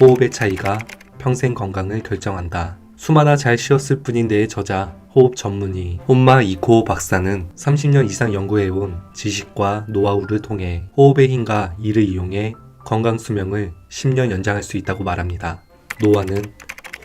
호흡의 차이가 평생 건강을 결정한다. 수마나 잘 쉬었을 뿐인데의 저자 호흡 전문의 혼마 이코 박사는 30년 이상 연구해온 지식과 노하우를 통해 호흡의 힘과 이를 이용해 건강 수명을 10년 연장할 수 있다고 말합니다. 노화는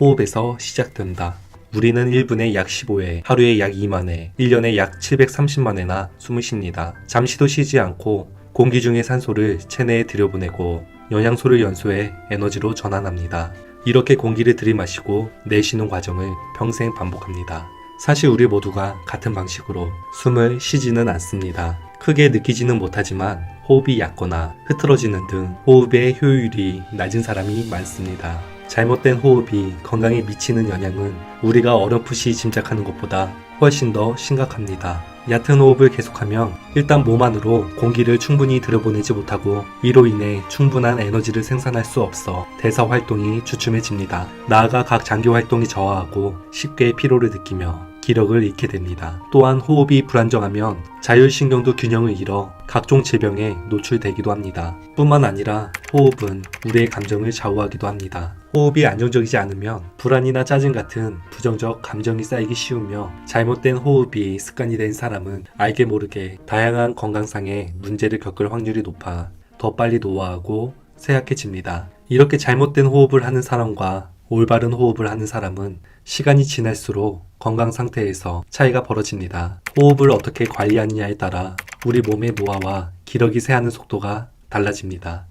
호흡에서 시작된다. 우리는 1분에 약 15회, 하루에 약 2만회, 1년에 약 730만회나 숨을 쉽니다. 잠시도 쉬지 않고 공기 중의 산소를 체내에 들여보내고 영양소를 연소해 에너지로 전환합니다. 이렇게 공기를 들이마시고 내쉬는 과정을 평생 반복합니다. 사실 우리 모두가 같은 방식으로 숨을 쉬지는 않습니다. 크게 느끼지는 못하지만 호흡이 얕거나 흐트러지는 등 호흡의 효율이 낮은 사람이 많습니다. 잘못된 호흡이 건강에 미치는 영향은 우리가 어렴풋이 짐작하는 것보다 훨씬 더 심각합니다. 얕은 호흡을 계속하면 일단 몸 안으로 공기를 충분히 들여보내지 못하고 이로 인해 충분한 에너지를 생산할 수 없어 대사 활동이 주춤해집니다. 나아가 각 장기 활동이 저하하고 쉽게 피로를 느끼며 기력을 잃게 됩니다. 또한 호흡이 불안정하면 자율신경도 균형을 잃어 각종 질병에 노출되기도 합니다. 뿐만 아니라 호흡은 우리의 감정을 좌우하기도 합니다. 호흡이 안정적이지 않으면 불안이나 짜증 같은 부정적 감정이 쌓이기 쉬우며 잘못된 호흡이 습관이 된 사람은 알게 모르게 다양한 건강상의 문제를 겪을 확률이 높아 더 빨리 노화하고 쇠약해집니다. 이렇게 잘못된 호흡을 하는 사람과 올바른 호흡을 하는 사람은 시간이 지날수록 건강 상태에서 차이가 벌어집니다. 호흡을 어떻게 관리하느냐에 따라 우리 몸의 노화와 기력이 새하는 속도가 달라집니다.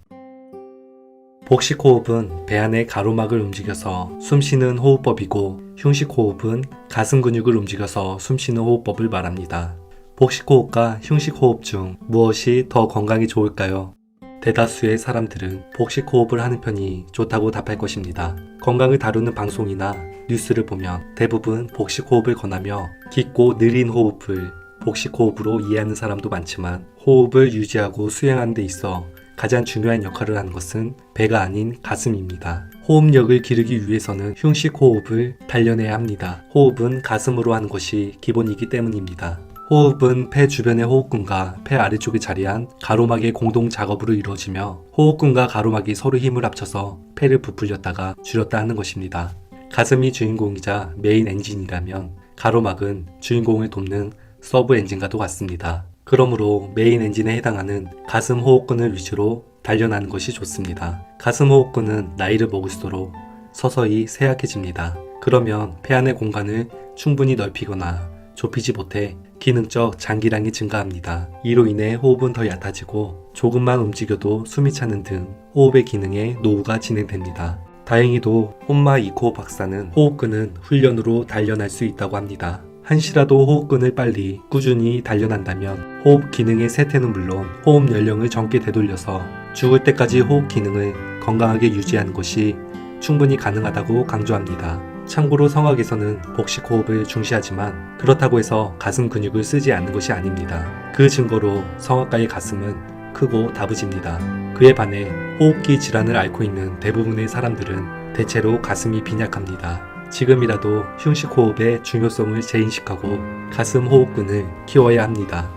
복식 호흡은 배 안의 가로막을 움직여서 숨 쉬는 호흡법이고 흉식 호흡은 가슴 근육을 움직여서 숨 쉬는 호흡법을 말합니다. 복식 호흡과 흉식 호흡 중 무엇이 더 건강에 좋을까요? 대다수의 사람들은 복식 호흡을 하는 편이 좋다고 답할 것입니다. 건강을 다루는 방송이나 뉴스를 보면 대부분 복식 호흡을 권하며 깊고 느린 호흡을 복식 호흡으로 이해하는 사람도 많지만 호흡을 유지하고 수행하는 데 있어 가장 중요한 역할을 하는 것은 배가 아닌 가슴입니다. 호흡력을 기르기 위해서는 흉식 호흡을 단련해야 합니다. 호흡은 가슴으로 하는 것이 기본이기 때문입니다. 호흡은 폐 주변의 호흡근과 폐 아래쪽에 자리한 가로막의 공동 작업으로 이루어지며 호흡근과 가로막이 서로 힘을 합쳐서 폐를 부풀렸다가 줄였다 하는 것입니다. 가슴이 주인공이자 메인 엔진이라면 가로막은 주인공을 돕는 서브 엔진과도 같습니다. 그러므로 메인 엔진에 해당하는 가슴 호흡근을 위주로 단련하는 것이 좋습니다. 가슴 호흡근은 나이를 먹을수록 서서히 쇠약해집니다. 그러면 폐 안의 공간을 충분히 넓히거나 좁히지 못해 기능적 장기량이 증가합니다. 이로 인해 호흡은 더 얕아지고 조금만 움직여도 숨이 차는 등 호흡의 기능에 노후가 진행됩니다. 다행히도 혼마 이코 박사는 호흡근은 훈련으로 단련할 수 있다고 합니다. 한시라도 호흡근을 빨리 꾸준히 단련한다면 호흡 기능의 쇠퇴는 물론 호흡 연령을 젊게 되돌려서 죽을 때까지 호흡 기능을 건강하게 유지하는 것이 충분히 가능하다고 강조합니다. 참고로 성악에서는 복식 호흡을 중시하지만 그렇다고 해서 가슴 근육을 쓰지 않는 것이 아닙니다. 그 증거로 성악가의 가슴은 크고 다부집니다. 그에 반해 호흡기 질환을 앓고 있는 대부분의 사람들은 대체로 가슴이 빈약합니다. 지금이라도 흉식 호흡의 중요성을 재인식하고 가슴 호흡근을 키워야 합니다.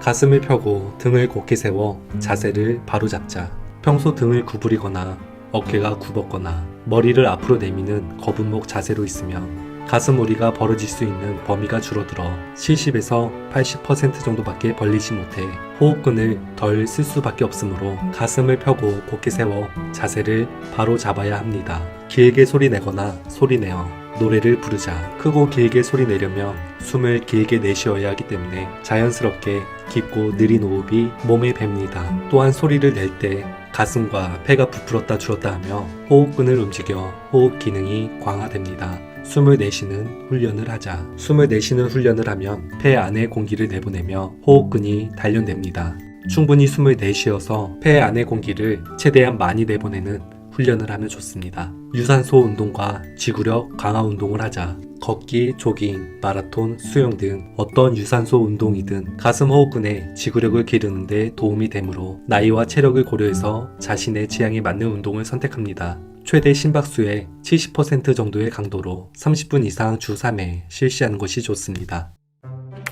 가슴을 펴고 등을 곧게 세워 자세를 바로 잡자. 평소 등을 구부리거나 어깨가 굽었거나 머리를 앞으로 내미는 거북목 자세로 있으면 가슴 우리가 벌어질 수 있는 범위가 줄어들어 70에서 80% 정도밖에 벌리지 못해 호흡근을 덜 쓸 수밖에 없으므로 가슴을 펴고 곧게 세워 자세를 바로 잡아야 합니다. 길게 소리 내거나 소리 내어 노래를 부르자 크고 길게 소리 내려면 숨을 길게 내쉬어야 하기 때문에 자연스럽게 깊고 느린 호흡이 몸에 밴니다. 또한 소리를 낼 때 가슴과 폐가 부풀었다 줄었다 하며 호흡근을 움직여 호흡 기능이 강화됩니다. 숨을 내쉬는 훈련을 하자. 숨을 내쉬는 훈련을 하면 폐 안에 공기를 내보내며 호흡근이 단련됩니다. 충분히 숨을 내쉬어서 폐 안의 공기를 최대한 많이 내보내는 훈련을 하면 좋습니다. 유산소 운동과 지구력 강화 운동을 하자. 걷기, 조깅, 마라톤, 수영 등 어떤 유산소 운동이든 가슴 호흡근의 지구력을 기르는 데 도움이 되므로 나이와 체력을 고려해서 자신의 취향에 맞는 운동을 선택합니다. 최대 심박수의 70% 정도의 강도로 30분 이상 주 3회 실시하는 것이 좋습니다.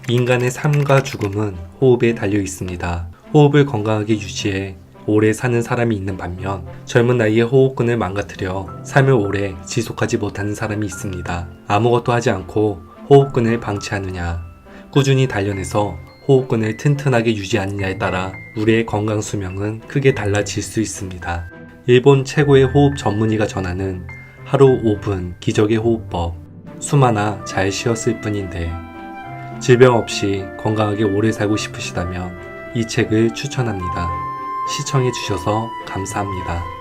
인간의 삶과 죽음은 호흡에 달려 있습니다. 호흡을 건강하게 유지해 오래 사는 사람이 있는 반면 젊은 나이에 호흡근을 망가뜨려 삶을 오래 지속하지 못하는 사람이 있습니다. 아무것도 하지 않고 호흡근을 방치하느냐, 꾸준히 단련해서 호흡근을 튼튼하게 유지하느냐에 따라 우리의 건강 수명은 크게 달라질 수 있습니다. 일본 최고의 호흡 전문의가 전하는 하루 5분 기적의 호흡법. 숨 하나 잘 쉬었을 뿐인데 질병 없이 건강하게 오래 살고 싶으시다면 이 책을 추천합니다. 시청해 주셔서 감사합니다.